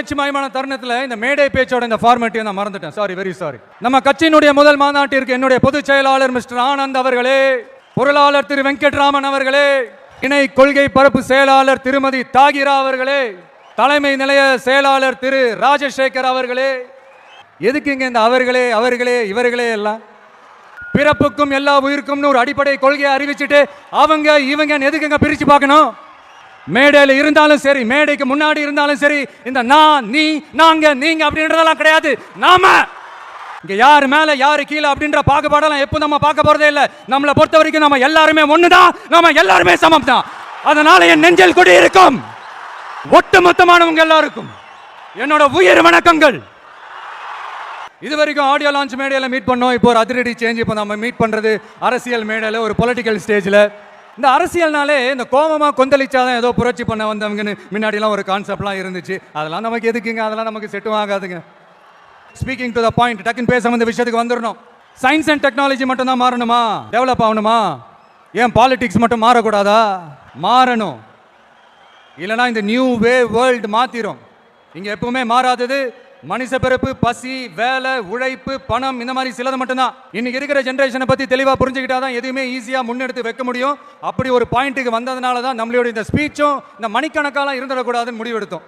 உணர்ச்சிமயமான தருணத்தில் இந்த மேடை பேச்சோட இந்த ஃபார்மேட்டையும் நான் மறந்துட்டேன். சாரி வெரி சாரி நம்ம கட்சியினுடைய முதல் மாநாட்டிற்கு என்னுடைய பொதுச் செயலாளர் மிஸ்டர் ஆனந்த் அவர்களே பொருளாளர் திரு வெங்கட்ராமன் அவர்களே இணை கொள்கை பரப்பு செயலாளர் திருமதி தாகிரா அவர்களே தலைமை நிலைய செயலாளர் திரு ராஜசேகர் அவர்களே எதுக்குங்க இந்த அவர்களே அவர்களே இவர்களே எல்லாம்? பிறப்புக்கும் எல்லா உயிருக்கும்னு ஒரு அடிப்படை கொள்கையை அறிவிச்சுட்டு அவங்க இவங்க எதுக்குங்க பிரித்து பார்க்கணும்? மேடையில் இருந்தாலும் சரி மேடைக்கு முன்னாடி இருந்தாலும் சரி இந்த நான் நீ நாங்க நீங்க அப்படின்றதெல்லாம் கிடையாது. நாம! இங்க யாரு மேல யாரு கீழே அப்படின்ற பாகுபாடெல்லாம் எப்போ நம்ம பார்க்க போறதே இல்ல. நம்மளை பொறுத்த வரைக்கும் நம்ம எல்லாருமே ஒண்ணுதான் நம்ம எல்லாருமே சமம் தான் அதனால என் நெஞ்சில் குடி இருக்கும். ஒட்டுமொத்தமானவங்க எல்லாருக்கும். என்னோட உயிர் வணக்கங்கள். இது வரைக்கும் ஆடியோ லான்ச் மேடையில் மீட் பண்ணோம். இப்போ ஒரு அதிரடி சேஞ்ச் இப்போ நம்ம மீட் பண்ணுறது அரசியல் மேடையில் ஒரு பொலிட்டிக்கல் ஸ்டேஜில் இந்த அரசியல்னாலே இந்த கோபமாக கொந்தளிச்சாதான் ஏதோ புரட்சி பண்ண வந்தவங்கன்னு முன்னாடிலாம் ஒரு கான்செப்ட்லாம் இருந்துச்சு. அதெல்லாம் நமக்கு எதுக்குங்க? அதெல்லாம் நமக்கு செட்டும் ஆகாதுங்க. ஸ்பீக்கிங் டு த பாயிண்ட் டக்குன்னு பேச வந்த விஷயத்துக்கு வந்துடணும் சயின்ஸ் அண்ட் டெக்னாலஜி மட்டும் தான் மாறணுமா? டெவலப் ஆகணுமா? ஏன் பாலிடிக்ஸ் மட்டும் மாறக்கூடாதா? மாறணும். இல்லைனா இந்த நியூ வே வேர்ல்டு மாத்திரும். இங்கே எப்பவுமே மாறாதது மனுஷ பிறப்பு பசி வேலை உழைப்பு பணம் இந்த மாதிரி சிலது மட்டும்தான். இன்னைக்கு இருக்கிற ஜென்ரேஷனை பத்தி தெளிவா புரிஞ்சுக்கிட்டாதான் எதுவுமே ஈஸியா முன்னெடுத்து வைக்க முடியும். அப்படி ஒரு பாயிண்ட்டுக்கு வந்ததுனால தான் நம்மளோட இந்த ஸ்பீச்சும் இந்த மணிக்கணக்காலாம் இருந்துடக்கூடாதுன்னு முடிவெடுத்தோம்.